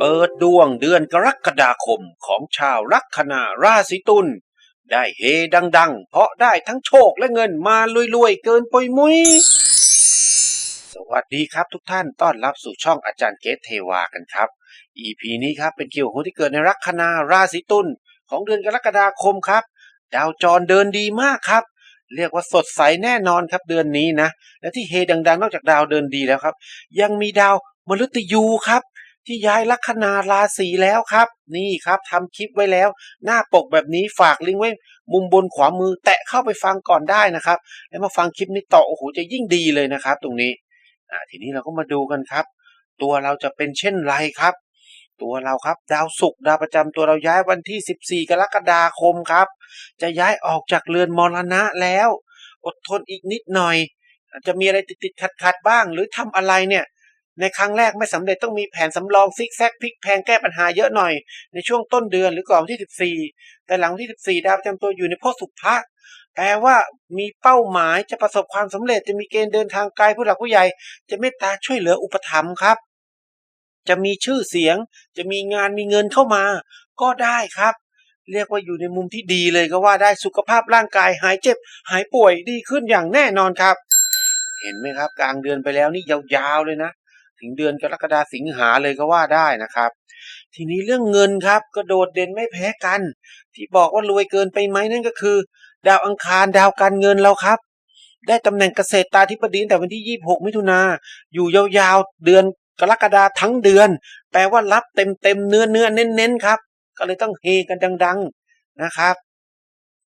เปิดดวงเดือนกรกฎาคมของชาวลัคนาราศีตุลได้เฮดัง ๆ เพราะได้ทั้งโชคและเงินมารวยๆ เกินปุยมุย สวัสดีครับทุกท่านต้อนรับสู่ช่องอาจารย์เกตเทวากันครับ EP นี้ครับเป็นเกี่ยวกับคนที่เกิดในลัคนาราศีตุลของเดือนกรกฎาคมครับ ดาวจรเดินดีมากครับ เรียกว่าสดใสแน่นอนครับเดือนนี้นะ และที่เฮดัง ๆ นอกจากดาวเดินดีแล้วครับ ยังมีดาวมฤตยูครับ ที่ย้ายลัคนาราศีแล้วครับ นี่ครับทำคลิปไว้แล้ว หน้าปกแบบนี้ฝากลิงก์ไว้ มุมบนขวามือ แตะเข้าไปฟังก่อนได้นะครับ แล้วมาฟังคลิปนี้ต่อโอ้โหจะยิ่งดีเลยนะครับ ตรงนี้อ่าทีนี้เราก็มาดูกันครับ ตัวเราจะเป็นเช่นไรครับ ตัวเราครับ ดาวศุกร์ดาวประจำตัวเราย้ายวันที่ 14 กรกฎาคมครับ จะย้ายออกจากเรือนมรณะแล้ว อดทนอีกนิดหน่อยอาจจะมีอะไรติดๆขัดๆบ้าง หรือทำอะไรเนี่ย ในครั้งแรกไม่สำเร็จต้องมีแผนสำรองซิกแซกพลิกแพงแก้ปัญหาเยอะหน่อย ในช่วงต้นเดือนหรือก่อนที่ 14 แต่หลังที่ 14 ดาวประจำตัวอยู่ในโพสุภะแปลว่ามีเป้าหมายจะประสบความสำเร็จจะมีเกณฑ์เดินทางไกลผู้หลักผู้ใหญ่ จะเมตตาช่วยเหลืออุปถัมภ์ครับ จะมีชื่อเสียง จะมีงานมีเงินเข้ามา ก็ได้ครับ เรียกว่าอยู่ในมุมที่ดีเลยก็ว่าได้สุขภาพร่างกายหายเจ็บ หายป่วยดีขึ้นอย่างแน่นอนครับ เห็นไหมครับ กลางเดือนไปแล้วนี่ยาวๆเลยนะ ถึงเดือนกรกฎาสิงหาเลยก็ว่าได้นะครับ ทีนี้เรื่องเงินครับก็โดดเด่นไม่แพ้กัน ที่บอกว่ารวยเกินไปไหมนั่นก็คือ ดาวอังคารดาวการเงินเราครับ ได้ตำแหน่งเกษตรตาธิบดีแต่วันที่ 26 มิถุนาอยู่ยาวๆเดือนกรกฎาทั้งเดือน แปลว่ารับเต็มๆเนื้อเนื้อเน้นๆครับ ก็เลยต้องเฮกันดัง ๆนะครับ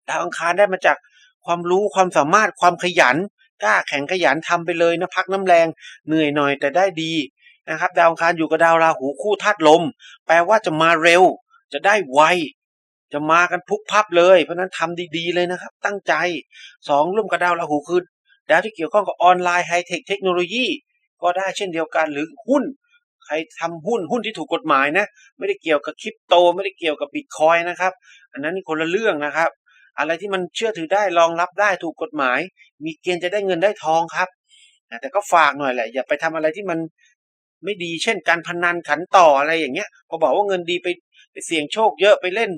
ดาวอังคารได้มาจากความรู้ความสามารถความขยัน กล้าแข่งขยันทำไปเลยนะพักน้ำแรงเหนื่อยหน่อยแต่ได้ดีนะครับ ดาวอังคารอยู่กับดาวราหูคู่ธาตุลม แปลว่าจะมาเร็ว จะได้ไวจะมากันพุกพับเลย เพราะนั้นทำดีๆเลยนะครับ ตั้งใจสองร่วมกับดาวราหูคือดาวที่เกี่ยวข้องกับออนไลน์ไฮเทคเทคโนโลยีก็ได้เช่นเดียวกันหรือหุ้น ใครทำหุ้นหุ้นที่ถูกกฎหมายนะ ไม่ได้เกี่ยวกับคริปโต ไม่ได้เกี่ยวกับบิตคอยนะครับ อันนั้นคนละเรื่องนะครับ อะไรที่มันเชื่อถือได้รองรับได้ถูกกฎหมาย มีเกณฑ์จะได้เงินได้ทองครับแต่ก็ฝากหน่อยแหละอย่าไปทำอะไรที่มันไม่ดีเช่นการพนันขันต่ออะไรอย่างเงี้ยพอบอกว่าเงินดีไปไปเสี่ยงโชคเยอะไปเล่น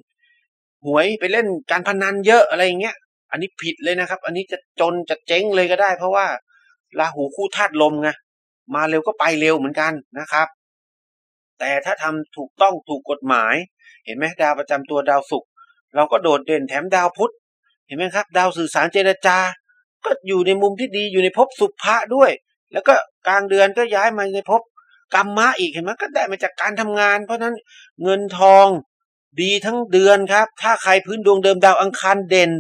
หวยไปเล่นการพนันเยอะอะไรอย่างเงี้ย อันนี้ผิดเลยนะครับ อันนี้จะจนจะเจ๊งเลยก็ได้ เพราะว่าราหูคู่ธาตุลมไงมาเร็วก็ไปเร็วเหมือนกันนะครับ แต่ถ้าทำถูกต้องถูกกฎหมาย เห็นไหมดาวประจำตัวดาวศุกร์ เราก็โดดเด่นแถมดาวพุธเห็นไหมครับ ดาวสื่อสารเจรจา ก็อยู่ในมุมที่ดีอยู่ในภพสุภะด้วย แล้วก็กลางเดือนก็ย้ายมาในภพกรรมะอีกเห็นไหมก็ได้มาจากการทำงาน เพราะฉะนั้นเงินทองดีทั้งเดือนครับ ถ้าใครพื้นดวงเดิมดาวอังคารเด่น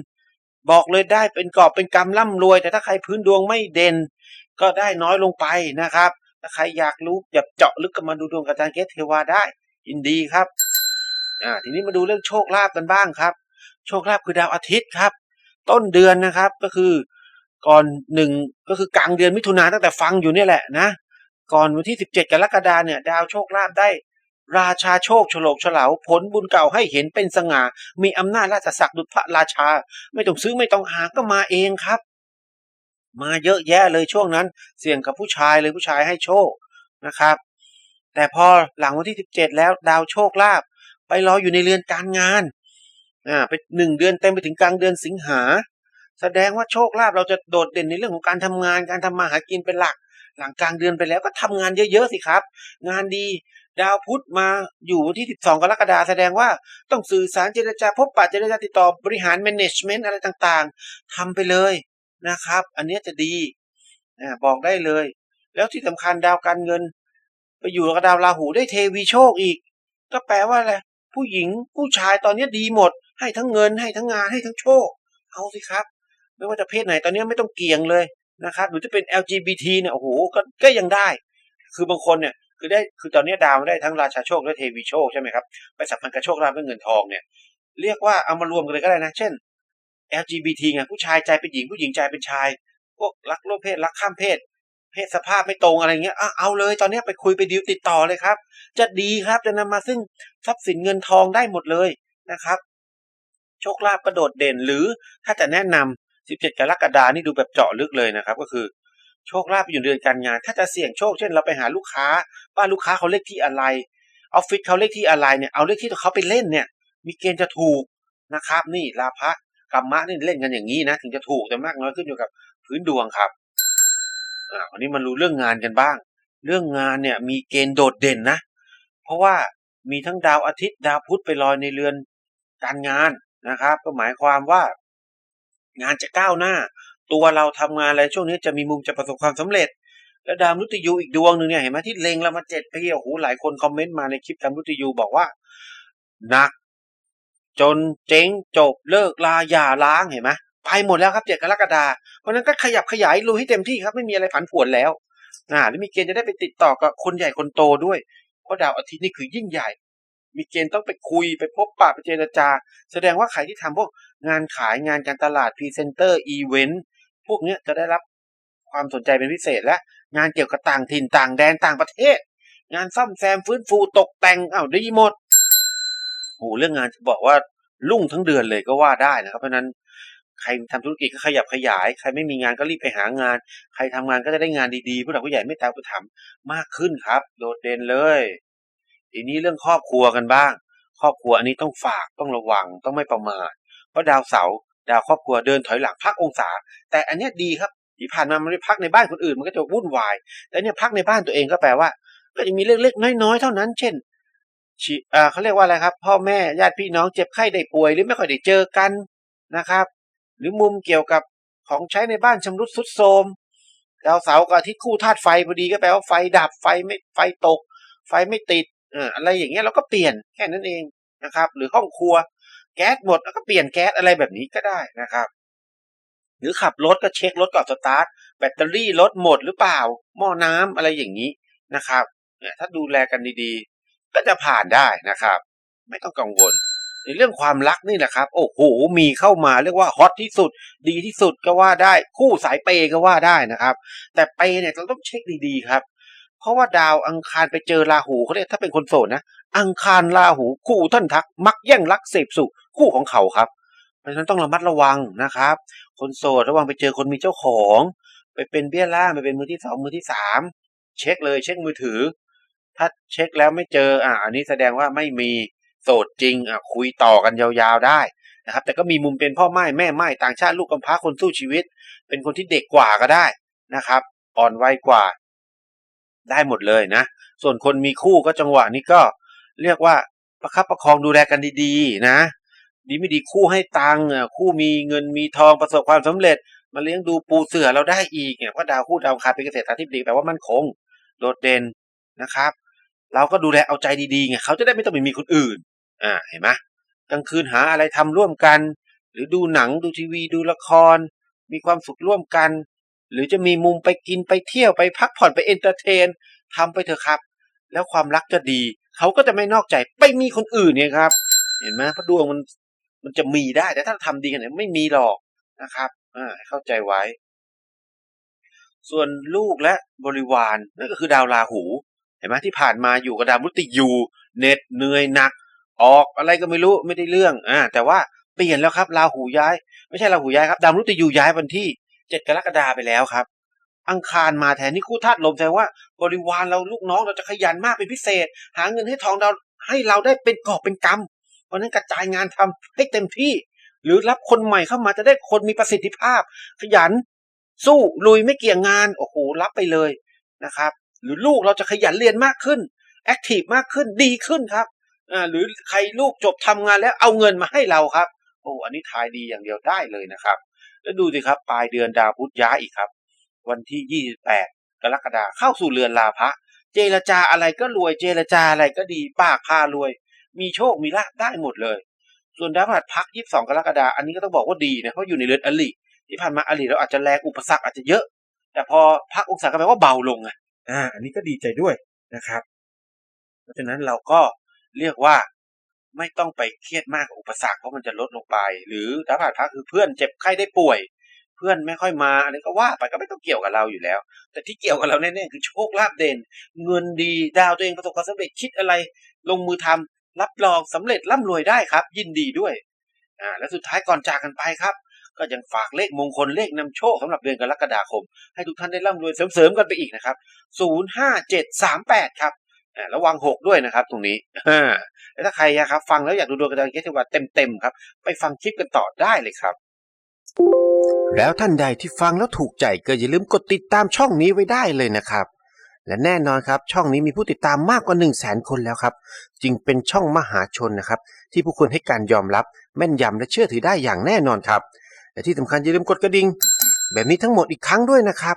บอกเลยได้เป็นกอบเป็นกำร่ำรวย แต่ถ้าใครพื้นดวงไม่เด่น ก็ได้น้อยลงไปนะครับถ้าใครอยากรู้อยากเจาะลึกกันมาดูดวงกับอาจารย์เกตเทวาได้ยินดีครับ อ่าทีนี้มาดูเรื่องโชคลาภกันบ้างครับ โชคลาภคือดาวอาทิตย์ครับ ต้นเดือนนะครับก็คือก่อนหนึ่งก็คือกลางเดือนมิถุนาตั้งแต่ฟังอยู่เนี่ยแหละนะก่อนวันที่ 17 กรกฎาเนี่ย ดาวโชคลาภได้ ราชาโชคฉลกฉลาวผลบุญเก่าให้เห็นเป็นสง่า มีอำนาจราชศักดิ์ดุจพระราชา ไม่ต้องซื้อไม่ต้องหาก็มาเองครับ มาเยอะแยะเลยช่วงนั้น เสี่ยงกับผู้ชายเลยผู้ชายให้โชคนะครับ แต่พอหลังวันที่ 17 แล้วดาวโชคลาภ ไปรออยู่ในเรือนการงานอ่าไปหนึ่งเดือนเต็มไปถึงกลางเดือนสิงหา แสดงว่าโชคลาภเราจะโดดเด่นในเรื่องของการทำงานการทำมาหากินเป็นหลัก หลังกลางเดือนไปแล้วก็ทำงานเยอะๆสิครับ งานดีดาวพุธมาอยู่ที่12กรกฎาแสดงว่าต้องสื่อสารเจรจาพบปะเจรจาติดต่อบริหาร management อะไรต่างๆทำไปเลยนะครับ อันนี้จะดีอ่าบอกได้เลย แล้วที่สำคัญดาวการเงิน ไปอยู่กับดาวราหูได้เทวีโชคอีก ก็แปลว่าอะไร ผู้หญิงผู้ชายตอนนี้ดีหมด ให้ทั้งเงินให้ทั้งงานให้ทั้งโชค เอาสิครับ ไม่ว่าจะเพศไหนตอนนี้ไม่ต้องเกี่ยงเลยนะครับหรือจะเป็น LGBT เนี่ยโอ้โหก็ก็ยังได้ คือบางคนเนี่ยคือได้คือตอนนี้ดาวได้ทั้งราชาโชคและเทวีโชคใช่ไหมครับไปสัมพันธ์กับโชคลาภและเงินทองเนี่ยเรียกว่าเอามารวมกันเลยก็ได้นะ เช่น LGBT ไงผู้ชายใจเป็นหญิงผู้หญิงใจเป็นชาย พวกรักโลกเพศรักข้ามเพศ เพศสภาพไม่ตรงอะไรเงี้ยเอาเลยตอนนี้ไปคุยไปดิวติดต่อเลยครับ จะดีครับจะนำมาซึ่ง ทรัพย์สินเงินทองได้หมดเลยนะครับ โชคลาภกระโดดเด่นหรือถ้าจะแนะนำ17 กรกฎานี่ดูแบบเจาะลึกเลยนะครับ ก็คือโชคลาภอยู่เดือนการงาน ถ้าจะเสี่ยงโชคเช่นเราไปหาลูกค้าว่าลูกค้าเขาเลขที่อะไรออฟฟิศเขาเลขที่อะไรเนี่ยเอาเลขที่เขาไปเล่นเนี่ยมีเกณฑ์จะถูกนะครับ นี่ลาภะกรรมะนี่เล่นกันอย่างนี้นะ ถึงจะถูกแต่มากน้อยขึ้นอยู่กับพื้นดวงครับอ่าวันนี้มันรู้เรื่องงานกันบ้าง เรื่องงานเนี่ยมีเกณฑ์โดดเด่นนะ เพราะว่า มีทั้งดาวอาทิตย์ดาวพุธไปลอยในเรือนการงานนะครับ ก็หมายความว่า งานจะก้าวหน้า ตัวเราทำงานอะไรช่วงนี้จะมีมุมจะประสบความสำเร็จ แล้วดาวมฤตยูอีกดวงหนึ่งเนี่ยเห็นไหมที่เล็งเรามาเจ็ดปีโอ้โหหลายคนคอมเมนต์มาในคลิปดาวมฤตยูบอกว่าหนัก จนเจ๊งจบเลิกลาหย่าล้างเห็นไหมไปหมดแล้วครับเจ็ดกรกฎาเพราะฉะนั้นก็ขยับขยายลุยให้เต็มที่ครับไม่มีอะไรผันผวนแล้วอ่าแล้วมีเกณฑ์จะได้ไปติดต่อกับคนใหญ่คนโตด้วย เพราะดาวอาทิตย์นี่คือยิ่งใหญ่ มีเกณฑ์ต้องไปคุยไปพบปะไปเจรจา แสดงว่าใครที่ทำพวกงานขายงานการตลาดพรีเซนเตอร์อีเวนต์พวกเนี้ยจะได้รับความสนใจเป็นพิเศษและงานเกี่ยวกับต่างถิ่นต่างแดนต่างประเทศ งานซ่อมแซมฟื้นฟูตกแต่งอ้าวดีหมดโอ้เรื่องงานจะบอกว่ารุ่งทั้งเดือนเลยก็ว่าได้นะครับเพราะนั้น ใครทำธุรกิจก็ขยับขยาย ใครไม่มีงานก็รีบไปหางาน ใครทำงานก็จะได้งานดีๆผู้หลักผู้ใหญ่ไม่ตามอุปถัมมากขึ้นครับ โดดเด่นเลยทีนี้เรื่องครอบครัวกันบ้าง ครอบครัวอันนี้ต้องฝากต้องระวังต้องไม่ประมาทเพราะดาวเสาร์ดาวครอบครัวเดินถอยหลังพักองศา แต่อันนี้ดีครับที่ผ่านมามันไม่พักในบ้านคนอื่นมันก็จะวุ่นวายแต่เนี่ยพักในบ้านตัวเองก็แปลว่า ก็จะมีเล็กๆน้อยๆเท่านั้น เช่นชเขาเรียกว่าอะไรครับ พ่อแม่ญาติพี่น้องเจ็บไข้ได้ป่วยหรือไม่ค่อยได้เจอกันนะครับ หรือมุมเกี่ยวกับของใช้ในบ้านชำรุดทรุดโทรมดาวเสาร์กับอาทิตย์คู่ธาตุไฟพอดีก็แปลว่าไฟดับไฟไม่ไฟตก ไฟไม่ติดเอออะไรอย่างเงี้ยเราก็เปลี่ยนแค่นั้นเองนะครับ หรือห้องครัว แก๊สหมดแล้วก็เปลี่ยนแก๊สอะไรแบบนี้ก็ได้นะครับ หรือขับรถก็เช็ครถก่อนสตาร์ทแบตเตอรี่รถหมดหรือเปล่า หม้อน้ำอะไรอย่างนี้นะครับเนี่ยถ้าดูแลกันดีๆ ก็จะผ่านได้นะครับ ไม่ต้องกังวล ในเรื่องความรักนี่แหละครับ โอ้โห มีเข้ามาเรียกว่าฮอตที่สุด ดีที่สุดก็ว่าได้ คู่สายเปย์ก็ว่าได้นะครับ แต่เปย์เนี่ยเราต้องเช็คดีๆครับ เพราะว่าดาวอังคารไปเจอราหูเขาเรียกถ้าเป็นคนโสดนะ อังคารราหูคู่ท่านทัก มักแย่งรักเสพสุขคู่ของเขาครับ เพราะฉะนั้นต้องระมัดระวังนะครับ คนโสดระวังไปเจอคนมีเจ้าของ ไปเป็นเบี้ยล่าไปเป็นมือที่สองมือที่สามเช็คเลยเช็คมือถือ ถ้าเช็คแล้วไม่เจออ่าอันนี้แสดงว่าไม่มี โสดจริงอะคุยต่อกันยาวๆได้นะครับ แต่ก็มีมุมเป็นพ่อไม้แม่ไม้ต่างชาติลูกกำพร้าคนสู้ชีวิต เป็นคนที่เด็กกว่าก็ได้นะครับ อ่อนวัยกว่า ได้หมดเลยนะ ส่วนคนมีคู่ก็จังหวะนี้ก็เรียกว่าประคับประคองดูแลกันดีๆ นะ ดีไม่ดีคู่ให้ตังค์คู่มีเงินมีทองประสบความสำเร็จ มาเลี้ยงดูปูเสือเราได้อีกเนี่ยเพราะดาวคู่ดาวคาเป็นเกษตรอาธิบดีแปลว่ามั่นคง โดดเด่นนะครับ เราก็ดูแลเอาใจดีๆไงเขาจะได้ไม่ต้องไปมีคนอื่น อ่าเห็นไหมกลางคืนหาอะไรทำร่วมกัน หรือดูหนังดูทีวีดูละคร มีความสุขร่วมกัน หรือจะมีมุมไปกินไปเที่ยวไปพักผ่อนไปเอนเตอร์เทนทำไปเถอะครับ แล้วความรักจะดี เขาก็จะไม่นอกใจไปมีคนอื่นเนี่ยครับ เห็นไหมพระดวงมันมันจะมีได้แต่ถ้าทำดีขนาดนี้ไม่มีหรอกนะครับอ่าเข้าใจไว้ ส่วนลูกและบริวารนั่นก็คือดาวราหู เห็นไหมที่ผ่านมาอยู่กับดาวมุติยูเหน็ดเหนื่อยหนัก ออกอะไรก็ไม่รู้ไม่ได้เรื่องอ่าแต่ว่าเปลี่ยนแล้วครับราหูย้าย ไม่ใช่ราหูย้ายครับดาวมุติยูย้ายวันที่เจ็ดกรกฎาไปแล้วครับ อังคารมาแทนนี่คู่ธาตุลมแสดงว่า บริวารเราลูกน้องเราจะขยันมากเป็นพิเศษ หาเงินให้ทองเราให้เราได้เป็นกอบเป็นกำเพราะฉะนั้นกระจายงานทำให้เต็มที่ หรือรับคนใหม่เข้ามาจะได้คนมีประสิทธิภาพ ขยัน สู้ลุยไม่เกี่ยงงานโอ้โหรับไปเลยนะครับ หรือลูกเราจะขยันเรียนมากขึ้นแอคทีฟมากขึ้นดีขึ้นครับ หรือใครลูกจบทำงานแล้วเอาเงินมาให้เราครับ โอ้อันนี้ทายดีอย่างเดียวได้เลยนะครับ แล้วดูสิครับ ปลายเดือนดาวพุธย้ายอีกครับ วันที่ 28 กรกฎาคมเข้าสู่เรือนลาภะเจรจาอะไรก็รวยเจรจาอะไรก็ดีปากพารวย มีโชคมีลาภได้หมดเลย ส่วนดาวพฤหัสพัก 22 กรกฎาคมอันนี้ก็ต้องบอกว่าดีนะเพราะอยู่ในเรือนอลิที่ผ่านมาอลิเราอาจจะแรงอุปสรรคอาจจะเยอะ แต่พอพักองศาก็แปลว่าเบาลงไงอ่าอันนี้ก็ดีใจด้วยนะครับ เพราะฉะนั้นเราก็ เรียกว่าไม่ต้องไปเครียดมากกับอุปสรรคเพราะมันจะลดลงไป หรือดาวพฤหัสพักคือเพื่อนเจ็บไข้ได้ป่วย เพื่อนไม่ค่อยมาอะไรก็ว่าไปก็ไม่ต้องเกี่ยวกับเราอยู่แล้ว แต่ที่เกี่ยวกับเราแน่ๆคือโชคลาภเด่น เงินดีดาวตัวเองประสบความสำเร็จคิดอะไร ลงมือทำรับรองสำเร็จร่ำรวยได้ครับ ยินดีด้วยอ่าและสุดท้ายก่อนจากกันไปครับ ก็ยังฝากเลขมงคลเลขนำโชคสำหรับเดือนกรกฎาคม ให้ทุกท่านได้ร่ำรวยเสริมๆกันไปอีกนะครับ 05738 ครับ ระวังหกด้วยนะครับตรงนี้แล้วถ้าใครอยากครับฟังแล้วอยากดูดวงกับอาจารย์เกตเทวาเต็มๆครับ ไปฟังคลิปกันต่อได้เลยครับ แล้วท่านใดที่ฟังแล้วถูกใจก็อย่าลืมกดติดตามช่องนี้ไว้ได้เลยนะครับ และแน่นอนครับ ช่องนี้มีผู้ติดตามมากกว่า 1 0 0 0 0แสนคนแล้วครับ จึงเป็นช่องมหาชนนะครับ ที่ผู้คนให้การยอมรับแม่นยำและเชื่อถือได้อย่างแน่นอนครับ และที่สำคัญอย่าลืมกดกระดิ่งแบบนี้ทั้งหมดอีกครั้งด้วยนะครับ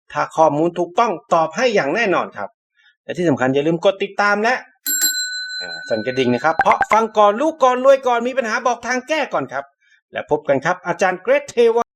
ถ้าข้อมูลถูกต้องตอบให้อย่างแน่นอนครับ และที่สำคัญอย่าลืมกดติดตามและสั่นกระดิ่งนะครับ เพราะฟังก่อนลูกก่อนรวยก่อนมีปัญหาบอกทางแก้ก่อนครับ และพบกันครับอาจารย์เกรทเทว